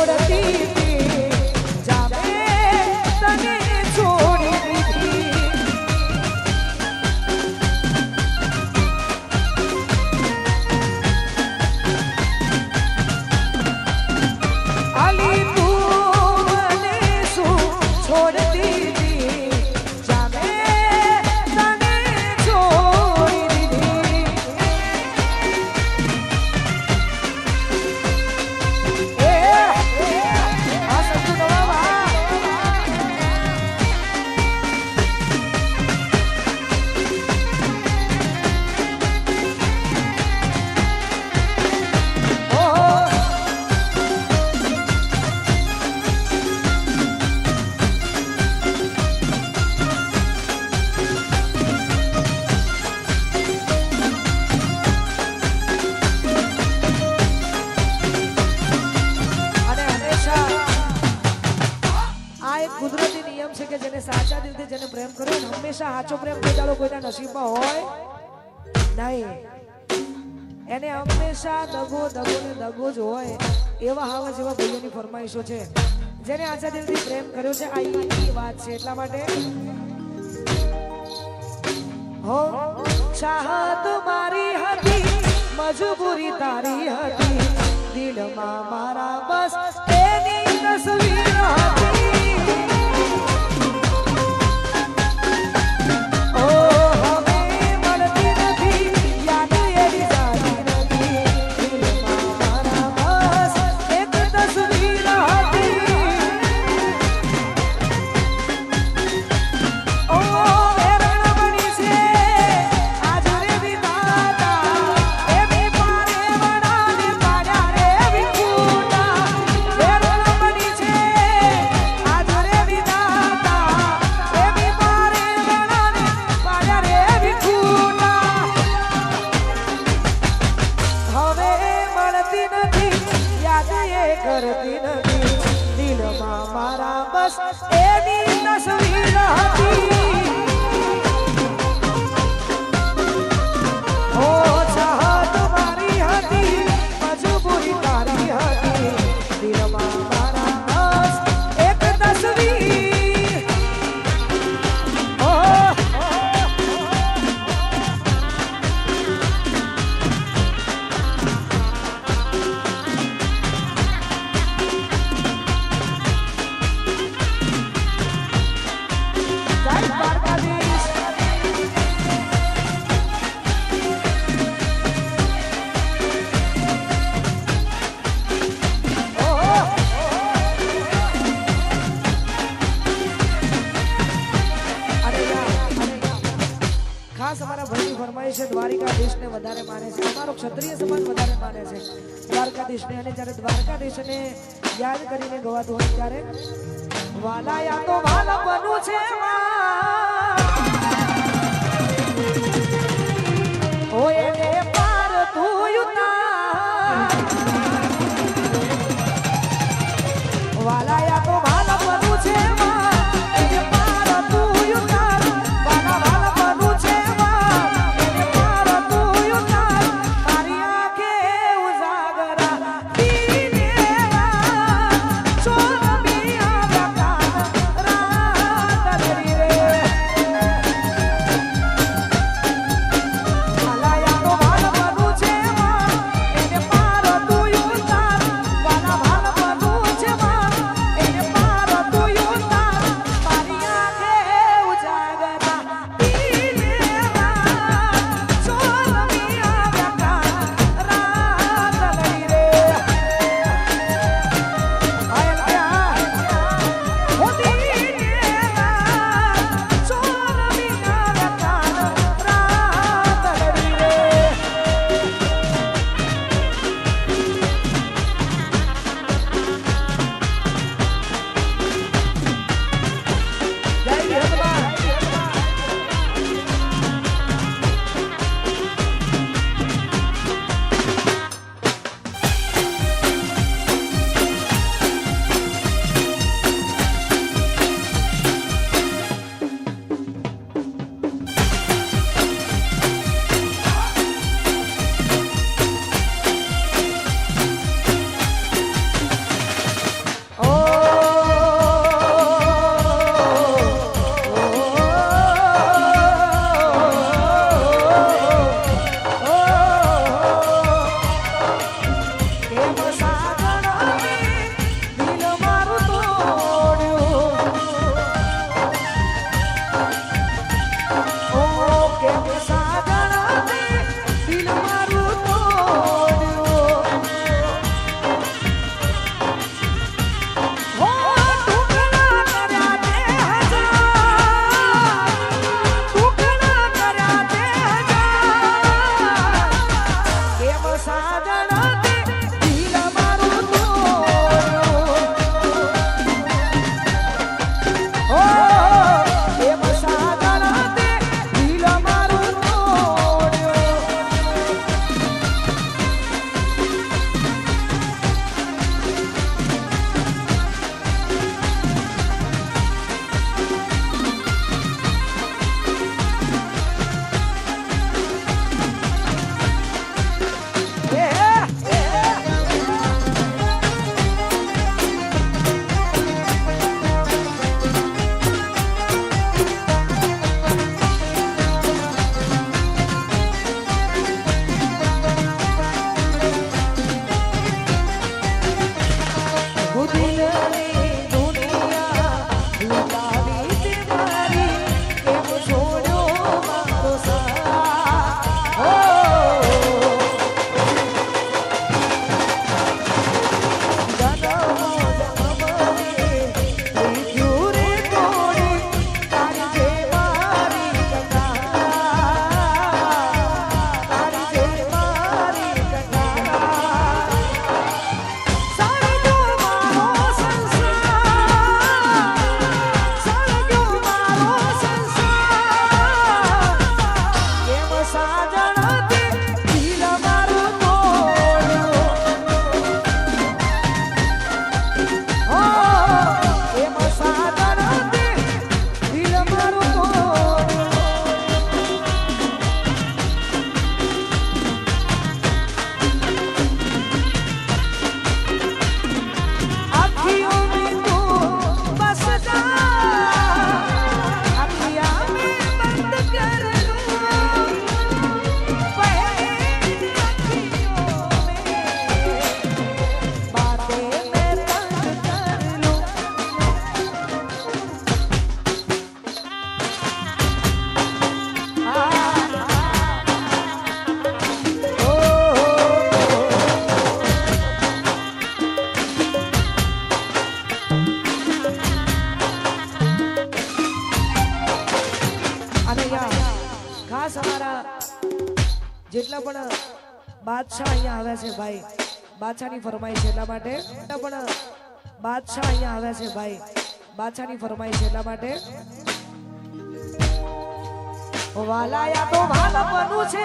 por a ti. હંમેશા દગો દગો ને દગો જ હોય એવા હાવા જેવા ભાઈઓની ફરમાઈશો છે. જેને આઝા દિલથી પ્રેમ કર્યો છે, આ એની વાત છે. એટલા માટે હો, ચાહત મારી હતી, મજબૂરી તારી હતી. દિલમાં ગણેશને યાદ કરીને ગવાતું હોય ત્યારે. વાલાયા તો વાલા બનવું છે હોય પાર તું યુતા અહીંયા આવ્યા છે ભાઈ. બાદશાહની છે એટલા માટે. પણ બાદશાહ અહીંયા આવે છે ભાઈ. બાદશાહની છે એટલા માટે. વાલાયા તો ભાલપનું છે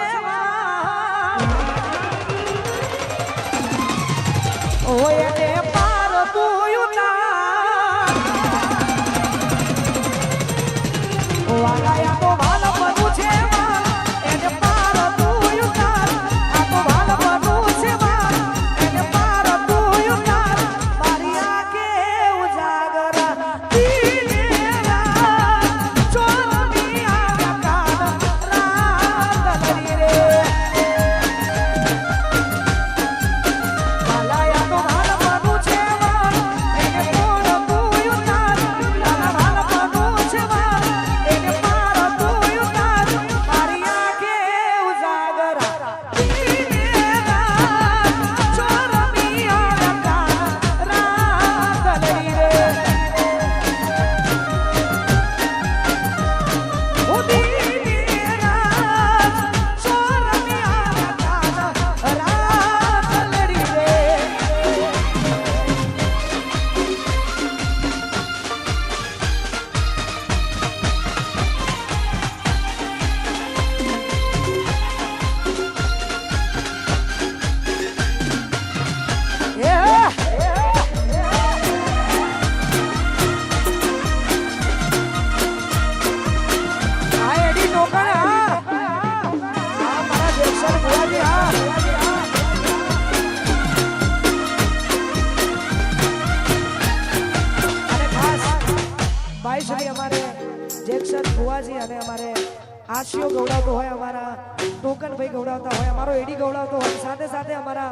ભાઈ ગવડાવતા હોય, અમારો એડી ગવડાવતો હોય, સાથે સાથે અમારા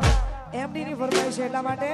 એમડી ની ફરમાઈશ એટલા માટે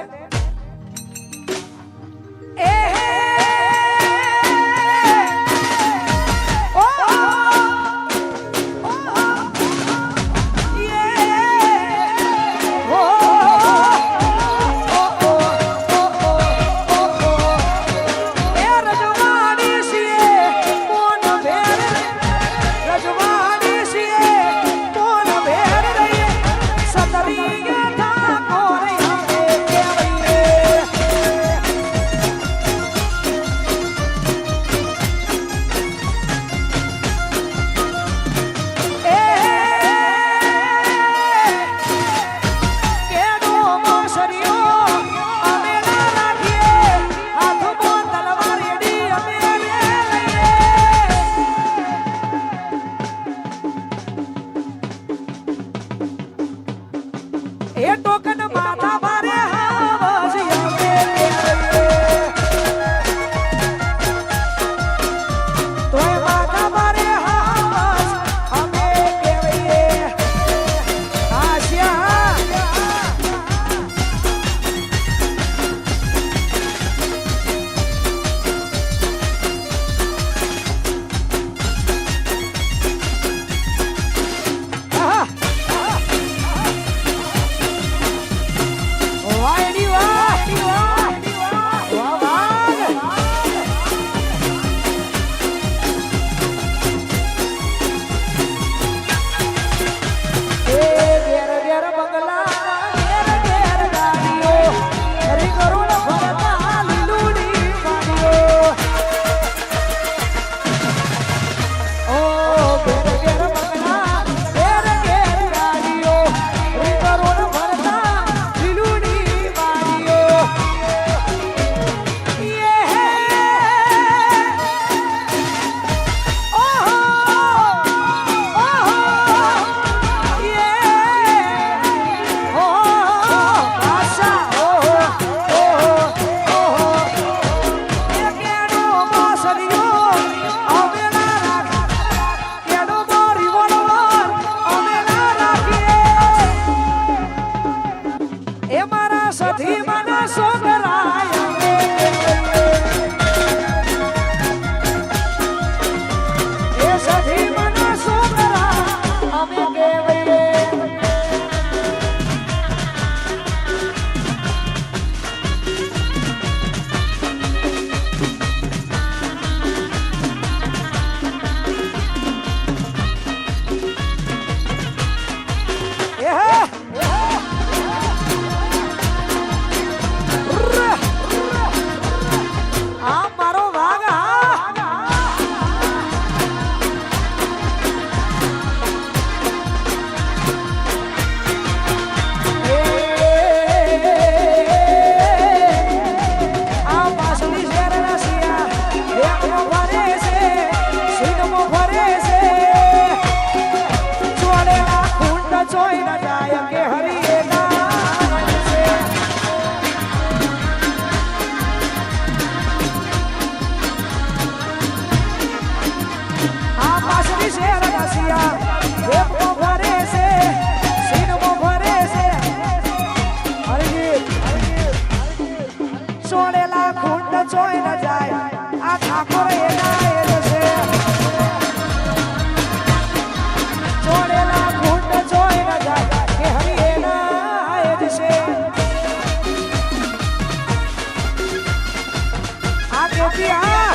રોકી હા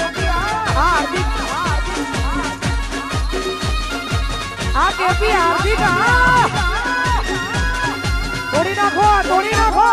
હા હાર્દિક. હા કેપી હાર્દિક હા તોડી નાખો તોડી નાખો.